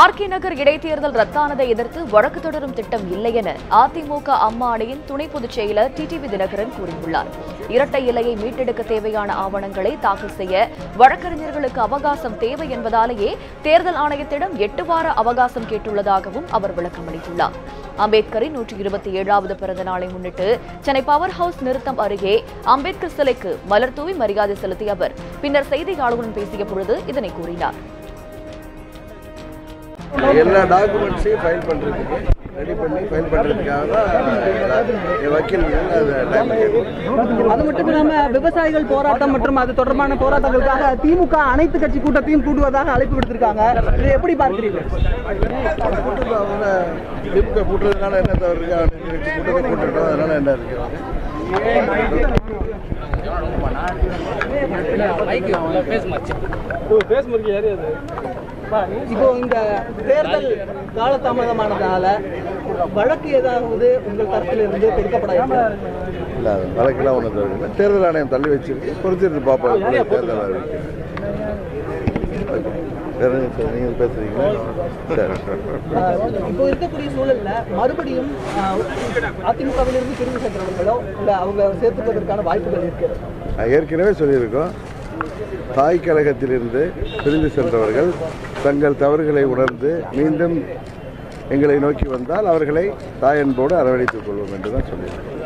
RK நகர் இடைத்தேர்தல் ரத்தானதை எதிர்த்து வழக்கு தொடரும் திட்டம் இல்லை என அதிமுக அம்மா அணியின் துணை பொதுச் செயலர் டிடிவி தினகரன் கூறியுள்ளார். இரட்டை இலையை மீட்டெடுக்க தேவையான ஆவணங்களை தாக்கல் செய்ய வழக்கறிஞர்களுக்கு அவகாசம் தேவை என்பதாலேயே தேர்தல் ஆணையத்திடம் எட்டு வார அவகாசம் கேட்டுள்ளதாகவும் அவர் விளக்கமளித்துள்ளார் அம்பேத்கரின் நூற்றி இருபத்தி ஏழாவது பிறந்த நாளை முன்னிட்டு சென்னை பவர் ஹவுஸ் நிறுத்தம் அருகே அம்பேத்கர் சிலைக்கு மலர் தூவி மரியாதை செலுத்திய அவர் பின்னர் செய்தியாளர்களுடன் பேசிய பொழுது இதனை கூறினார். எல்லா டாக்குமெண்ட்ஸையும் ஃபைல் பண்ணுறதுக்கு ரெடி பண்ணி ஃபைல் பண்ணுறதுக்காக தான் என் வக்கீல்கள் அதை டைம் அது மட்டும் இல்லாம விவசாயிகள் போராட்டம் மற்றும் அது தொடர்பான போராட்டங்களுக்காக திமுக அனைத்து கட்சி கூட்டத்தையும் கூட்டுவதாக அழைப்பு விடுத்திருக்காங்க. இதை எப்படி அவங்க திமுக கூட்டுறதுனால என்ன தவறு இருக்கு? வச்சு கூட்டத்தை கூட்டட்டும் அதனால என்ன இருக்கு? இப்போ இந்த தேர்தல் காலதாமதமானதால வழக்கு ஏதாவது உங்கள் தரப்பில் இருந்து தெரிவிக்கப்படாது இல்லை வழக்கெல்லாம் ஒன்றும் தேர்தல் ஆணையம் தள்ளி வச்சிருக்கு. பொறுத்திருந்து பார்ப்போம். தேர்தல் நீங்கள் பேசுறீங்களா? இப்போ இருக்கக்கூடிய சூழல்ல மறுபடியும் அதிமுகவிலிருந்து பிரிவு சென்றவர்களோ இல்ல அவங்க சேர்த்துப்பதற்கான வாய்ப்புகள் இருக்கிறது? ஏற்கனவே சொல்லியிருக்கோம். தாய் கழகத்திலிருந்து பிரிந்து சென்றவர்கள் தங்கள் தவறுகளை உணர்ந்து மீண்டும் எங்களை நோக்கி வந்தால் அவர்களை தாயன்போடு அரவணைத்துக் கொள்வோம் என்று தான் சொல்லியிருக்கோம்